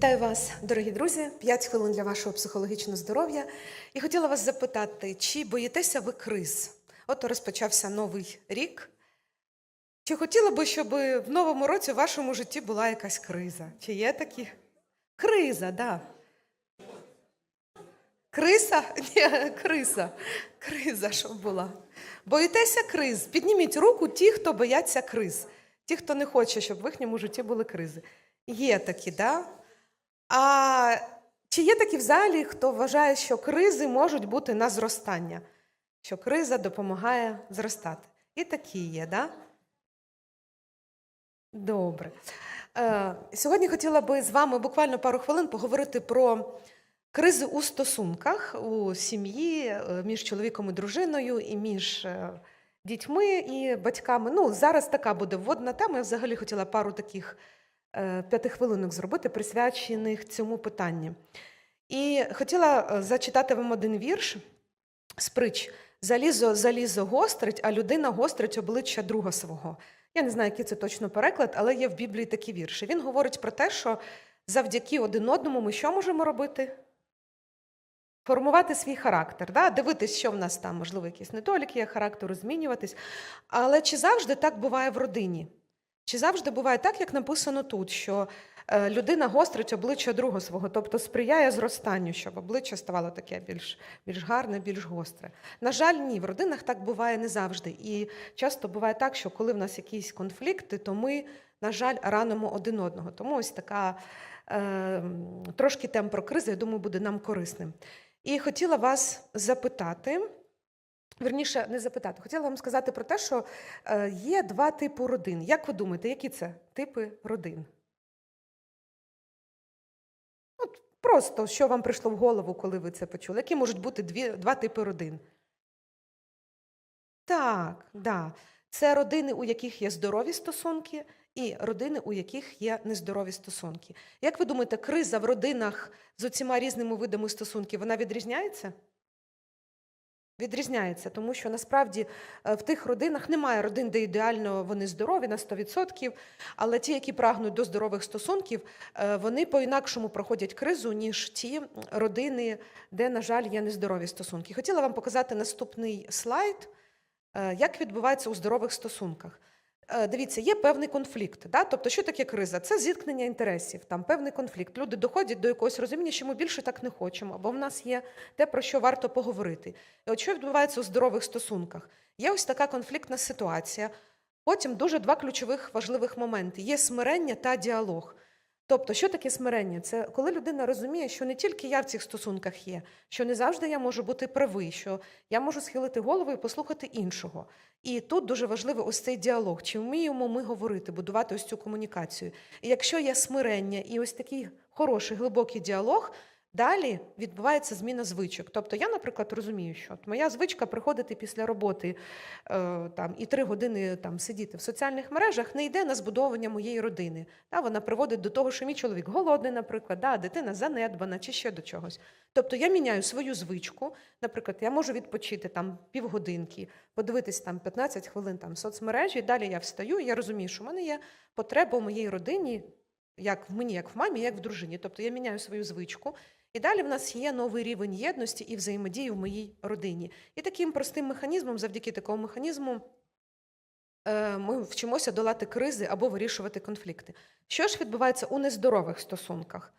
Вітаю вас, дорогі друзі! П'ять хвилин для вашого психологічного здоров'я. І хотіла вас запитати, чи боїтеся ви криз? От розпочався новий рік. Чи хотіли би, щоб в новому році в вашому житті була якась криза? Чи є такі? Криза. Да. Криса? Ні, криса. Криза, щоб була. Боїтеся криз? Підніміть руку ті, хто бояться криз. Ті, хто не хоче, щоб в їхньому житті були кризи. Є такі, да? А чи є такі в залі, хто вважає, що кризи можуть бути на зростання? Що криза допомагає зростати? І такі є, да? Добре. Е, Сьогодні хотіла би з вами буквально пару хвилин поговорити про кризи у стосунках у сім'ї е, між чоловіком і дружиною, і між е, дітьми і батьками. Ну, зараз така буде вводна тема. Я взагалі хотіла пару таких п'ятихвилинок зробити, присвячених цьому питанню. І хотіла е, зачитати вам один вірш з притч. Залізо залізо гострить, а людина гострить обличчя друга свого. Я не знаю, який це точно переклад, але є в Біблії такі вірші. Він говорить про те, що завдяки один одному ми що можемо робити? Формувати свій характер, да? дивитись, що в нас там, можливо, якісь недоліки є характеру, змінюватись. Але чи завжди так буває в родині? Чи завжди буває так, як написано тут, що е, людина гострить обличчя друга свого, тобто сприяє зростанню, щоб обличчя ставало таке більш, більш гарне, більш гостре? На жаль, ні, в родинах так буває не завжди. І часто буває так, що коли в нас якісь конфлікти, то ми, на жаль, ранимо один одного. Тому ось така е, трошки тем про кризи, я думаю, буде нам корисним. І хотіла вас запитати. Верніше, не запитати, хотіла вам сказати про те, що е, є два типи родин. Як ви думаєте, які це типи родин? От просто що вам прийшло в голову, коли ви це почули? Які можуть бути дві, два типи родин? Так, да. Це родини, у яких є здорові стосунки, і родини, у яких є нездорові стосунки. Як ви думаєте, криза в родинах з оціма різними видами стосунків, вона відрізняється? Відрізняється, тому що насправді е, в тих родинах немає родин, де ідеально вони здорові на 100%, але ті, які прагнуть до здорових стосунків, е, вони по-інакшому проходять кризу, ніж ті родини, де, на жаль, є нездорові стосунки. Хотіла вам показати наступний слайд, е, як відбувається у здорових стосунках. Е, Дивіться, є певний конфлікт. Да? Тобто, що таке криза? Це зіткнення інтересів, там певний конфлікт. Люди доходять до якогось розуміння, що ми більше так не хочемо, або в нас є те, про що варто поговорити. І от що відбувається у здорових стосунках? Є ось така конфліктна ситуація. Потім дуже два ключових важливих моменти: є смирення та діалог. Тобто, що таке смирення? Це коли людина розуміє, що не тільки я в цих стосунках є, що не завжди я можу бути правий, що я можу схилити голову і послухати іншого. І тут дуже важливий ось цей діалог. Чи вміємо ми говорити, будувати ось цю комунікацію? І якщо є смирення і ось такий хороший глибокий діалог, далі відбувається зміна звичок. Тобто я, наприклад, розумію, що от моя звичка приходити після роботи е, там, і три години там, сидіти в соціальних мережах не йде на збудовування моєї родини. Та, вона приводить до того, що мій чоловік голодний, наприклад, да, дитина занедбана чи ще до чогось. Тобто я міняю свою звичку. Наприклад, я можу відпочити там півгодинки, подивитись там 15 хвилин там соцмережі. Далі я встаю, і я розумію, що в мене є потреба у моїй родині, як в мені, як в мамі, як в дружині. Тобто я міняю свою звичку. І далі в нас є новий рівень єдності і взаємодії в моїй родині. І таким простим механізмом, завдяки такому механізму, е, ми вчимося долати кризи або вирішувати конфлікти. Що ж відбувається у нездорових стосунках?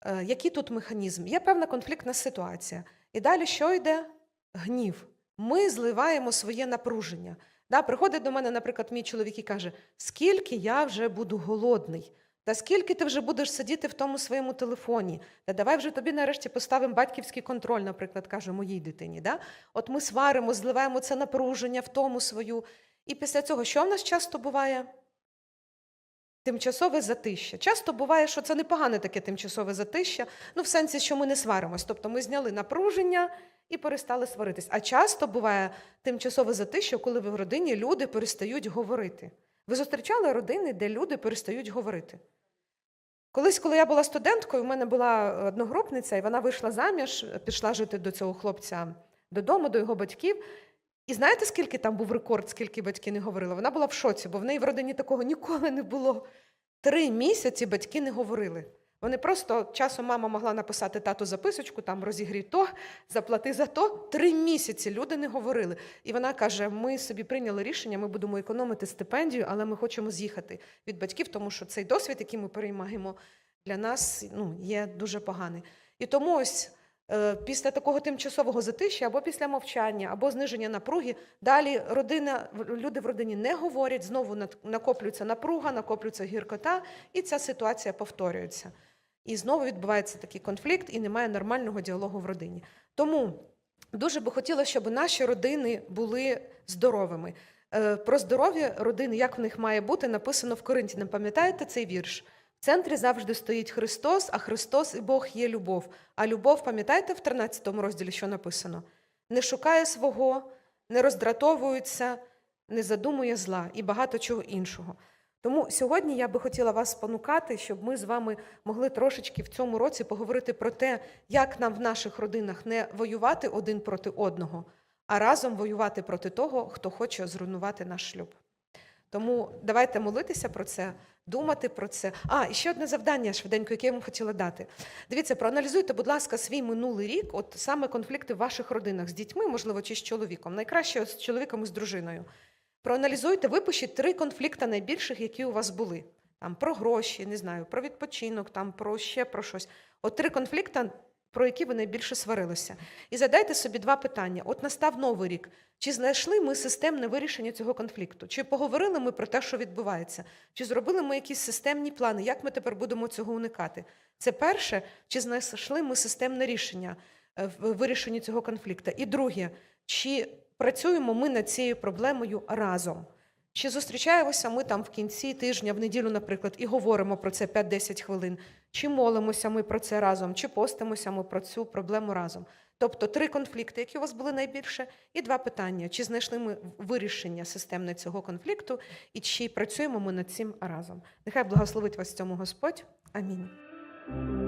Е, Який тут механізм? Є певна конфліктна ситуація. І далі що йде? Гнів. Ми зливаємо своє напруження. Да, приходить до мене, наприклад, мій чоловік і каже: скільки я вже буду голодний, та скільки ти вже будеш сидіти в тому своєму телефоні? Та давай вже тобі нарешті поставимо батьківський контроль, наприклад, каже моїй дитині. Да? От ми сваримо, зливаємо це напруження в тому свою. І після цього, що в нас часто буває? Тимчасове затища. Часто буває, що це непогане таке тимчасове затища, ну в сенсі, що ми не сваримось. Тобто ми зняли напруження і перестали сваритись. А часто буває тимчасове затища, коли в родині люди перестають говорити. Ви зустрічали родини, де люди перестають говорити? Колись, коли я була студенткою, в мене була одногрупниця, і вона вийшла заміж, пішла жити до цього хлопця додому, до його батьків. І знаєте, скільки там був рекорд, скільки батьки не говорили? Вона була в шоці, бо в неї в родині такого ніколи не було. Три місяці батьки не говорили. Вони просто часом мама могла написати тату записочку, там розігрій то, заплати за то. Три місяці люди не говорили. І вона каже: ми собі прийняли рішення, ми будемо економити стипендію, але ми хочемо з'їхати від батьків, тому що цей досвід, який ми переймаємо, для нас ну, є дуже поганий. І тому ось е, після такого тимчасового затишя або після мовчання, або зниження напруги, далі родина, люди в родині не говорять, знову накоплюється напруга, накоплюється гіркота, і ця ситуація повторюється. І знову відбувається такий конфлікт, і немає нормального діалогу в родині. Тому дуже би хотіла, щоб наші родини були здоровими. Е, Про здоров'я родини, як в них має бути, написано в Коринті. Не пам'ятаєте цей вірш? В центрі завжди стоїть Христос, а Христос і Бог є любов. А любов, пам'ятаєте в 13 розділі, що написано? Не шукає свого, не роздратовується, не задумує зла і багато чого іншого. Тому сьогодні я би хотіла вас спонукати, щоб ми з вами могли трошечки в цьому році поговорити про те, як нам в наших родинах не воювати один проти одного, а разом воювати проти того, хто хоче зруйнувати наш шлюб. Тому давайте молитися про це, думати про це. А, і ще одне завдання швиденько, яке я вам хотіла дати. Дивіться, проаналізуйте, будь ласка, свій минулий рік, от саме конфлікти в ваших родинах з дітьми, можливо, чи з чоловіком. Найкраще з чоловіком і з дружиною. Проаналізуйте, випишіть три конфлікти найбільших, які у вас були. Там про гроші, не знаю, про відпочинок, там про ще про щось. От три конфлікти, про які ви найбільше сварилися. І задайте собі два питання: от настав новий рік. Чи знайшли ми системне вирішення цього конфлікту? Чи поговорили ми про те, що відбувається? Чи зробили ми якісь системні плани, як ми тепер будемо цього уникати? Це перше, чи знайшли ми системне рішення е, в вирішенні цього конфлікту? І друге, чи працюємо ми над цією проблемою разом? Чи зустрічаємося ми там в кінці тижня, в неділю, наприклад, і говоримо про це 5-10 хвилин? Чи молимося ми про це разом, чи постимося ми про цю проблему разом? Тобто три конфлікти, які у вас були найбільше, і два питання: чи знайшли ми вирішення системне цього конфлікту, і чи працюємо ми над цим разом? Нехай благословить вас в цьому Господь. Амінь.